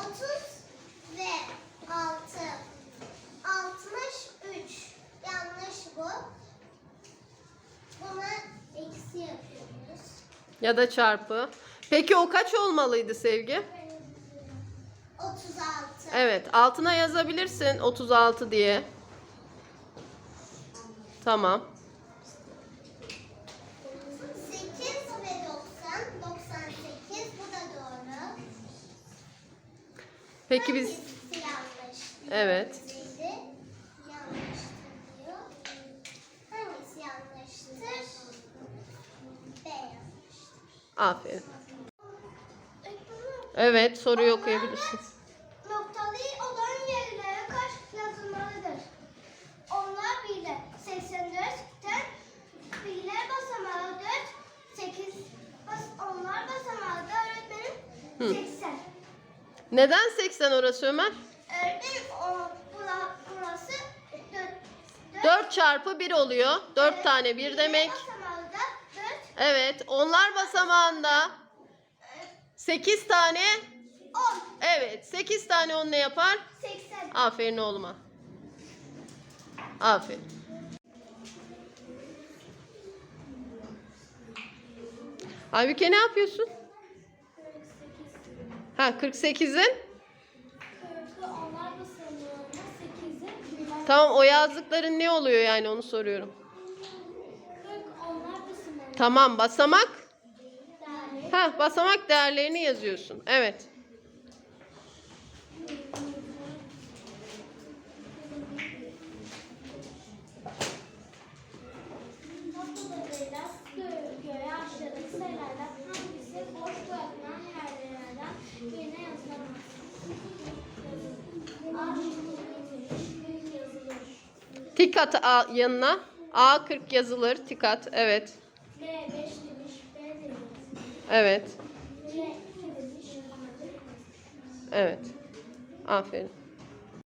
30 ve 6, 63 yanlış bu. Bunu eksi yapıyoruz. Ya da çarpı. Peki o kaç olmalıydı Sevgi? 36. Evet, altına yazabilirsin 36 diye. Tamam. Peki biz yanlış? Evet. Aferin. Evet, soruyu okuyabilirsin. Noktalı olan yerlere kaç yazılmalıdır? Onlar bile 84'ten bile basamağı 4, 8 bas, onlar basamağı da öğretmenim 80. Neden 80 orası Ömer? Öğretmenim o, bura, burası 4, 4 çarpı 1 oluyor. 4 tane 1 demek. Basamağı da 4, Evet, onlar basamağında 8 tane 10, Evet, 8 tane 10 ne yapar? 80. Aferin oğluma. Aferin. Aybüke ne yapıyorsun? Ha 48'in. 40'ı onlar basamağına 8'i Tamam o yazdıkların ne oluyor yani onu soruyorum. 40 onlar basamağına Tamam basamak. dair. Ha basamak değerlerini yazıyorsun. Evet. Tik at a- yanına. A40 yazılır. Tik at. Evet. B 5 demiş, B demiş. Evet. C 2 demiş. Evet. Aferin.